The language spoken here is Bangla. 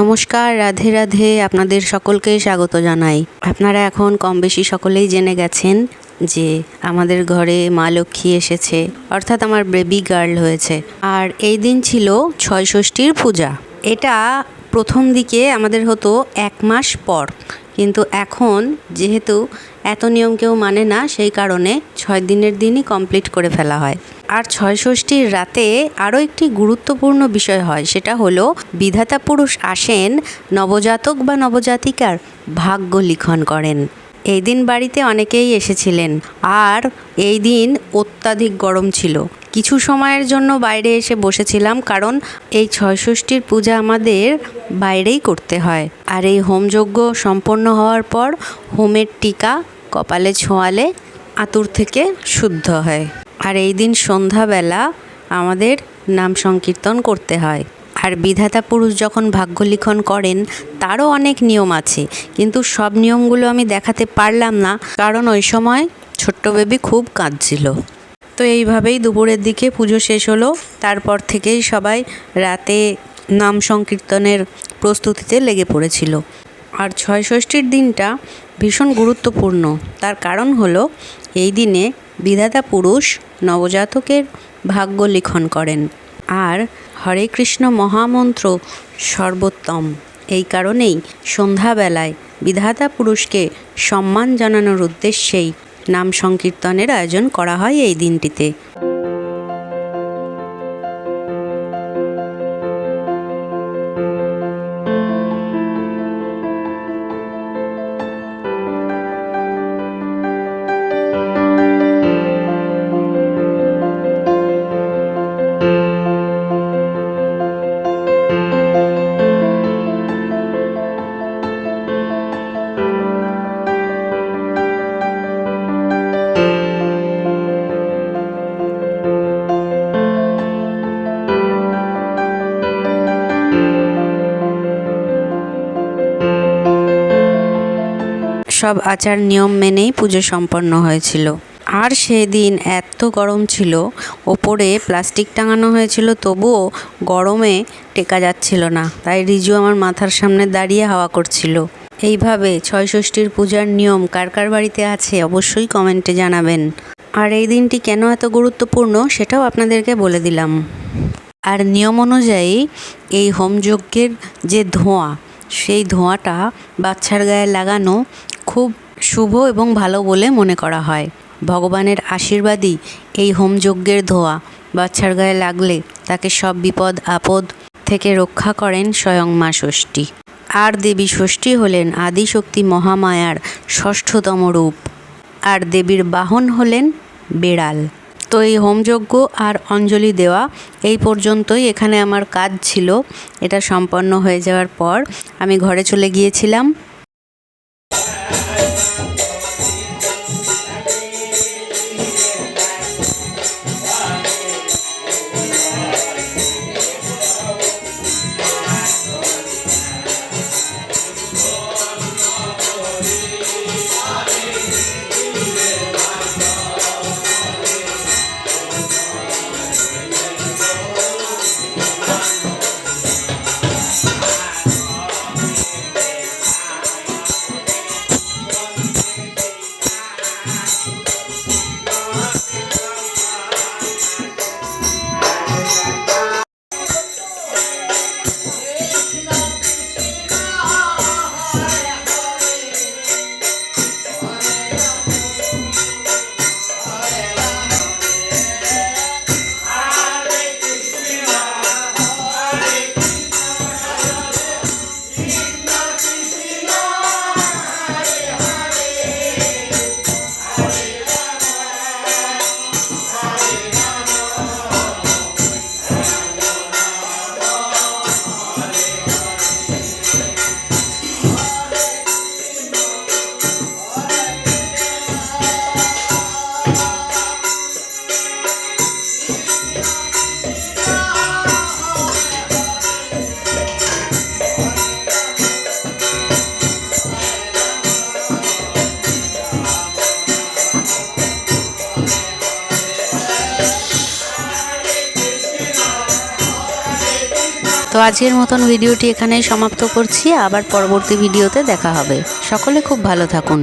নমস্কার, রাধে রাধে আপনাদের সকলকে স্বাগত জানাই। আপনারা এখন কম বেশি সকলেই জেনে গেছেন যে আমাদের ঘরে মা লক্ষ্মী এসেছে, অর্থাৎ আমার বেবি গার্ল হয়েছে। আর এই দিন ছিল ছয় ষষ্ঠীর পূজা। এটা প্রথম দিকে আমাদের হতো এক মাস পর। কিন্তু এখন যেহেতু এত নিয়ম কেউ মানে না, সেই কারণে ছয় দিনের দিনই কমপ্লিট করে ফেলা হয়। আর ছয় ষষ্ঠীর রাতে আরও একটি গুরুত্বপূর্ণ বিষয় হয়, সেটা হলো বিধাতা পুরুষ আসেন, নবজাতক বা নবজাতিকার ভাগ্য লিখন করেন। এই দিন বাড়িতে অনেকেই এসেছিলেন। আর এই দিন অত্যাধিক গরম ছিল। কিছু সময়ের জন্য বাইরে এসে বসেছিলাম কারণ এই ছয় ষষ্ঠীর পূজা আমাদের বাইরেই করতে হয়। আর এই হোমযজ্ঞ সম্পন্ন হওয়ার পর হোমের টিকা কপালে ছোঁয়ালে আতুর থেকে শুদ্ধ হয়। আর এই দিন সন্ধ্যাবেলা আমাদের নাম সংকীর্তন করতে হয়। আর বিধাতা পুরুষ যখন ভাগ্য লিখন করেন, তারও অনেক নিয়ম আছে। কিন্তু সব নিয়মগুলো আমি দেখাতে পারলাম না, কারণ ওই সময় ছোট্ট বেবি খুব কাঁদছিল। তো এইভাবেই দুপুরের দিকে পুজো শেষ হলো। তারপর থেকেই সবাই রাতে নাম সংকীর্তনের প্রস্তুতিতে লেগে পড়েছিল। আর ছয় ষষ্ঠীর দিনটা ভীষণ গুরুত্বপূর্ণ। তার কারণ হলো, এই দিনে বিধাতা পুরুষ নবজাতকের ভাগ্য লিখন করেন। আর হরে কৃষ্ণ মহামন্ত্র সর্বোত্তম। এই কারণেই সন্ধ্যাবেলায় বিধাতা পুরুষকে সম্মান জানানোর উদ্দেশ্যেই নাম সংকীর্তনের আয়োজন করা হয় এই দিনটিতে। সব আচার নিয়ম মেনেই পুজো সম্পন্ন হয়েছিল। আর সেদিন এত গরম ছিল, ওপরে প্লাস্টিক টাঙানো হয়েছিল, তবুও গরমে টেকা যাচ্ছিল না। তাই রিজু আমার মাথার সামনে দাঁড়িয়ে হাওয়া করছিল। এইভাবে ছয় ষষ্ঠীর পূজার নিয়ম কার কার বাড়িতে আছে অবশ্যই কমেন্টে জানাবেন। আর এই দিনটি কেন এত গুরুত্বপূর্ণ সেটাও আপনাদেরকে বলে দিলাম। আর নিয়ম অনুযায়ী এই হোমযজ্ঞের যে ধোঁয়া, সেই ধোঁয়াটা বাচ্চার গায়ে লাগানো খুব শুভ এবং ভালো বলে মনে করা হয়। ভগবানের আশীর্বাদই এই হোমযজ্ঞের ধোঁয়া। বাচ্চার গায়ে লাগলে তাকে সব বিপদ, আপদ থেকে রক্ষা করেন স্বয়ং মা ষষ্ঠী। আর দেবী ষষ্ঠী হলেন আদিশক্তি মহামায়ার ষষ্ঠতম রূপ। আর দেবীর বাহন হলেন বেড়াল। তো এই হোমযজ্ঞ আর অঞ্জলি দেওয়া এই পর্যন্তই। এখানে আমার কাজ ছিল। এটা সম্পন্ন হয়ে যাওয়ার পর আমি ঘরে চলে গিয়েছিলাম। তো আজকের মতন ভিডিওটি এখানেই সমাপ্ত করছি। আবার পরবর্তী ভিডিওতে দেখা হবে। সকলে খুব ভালো থাকুন।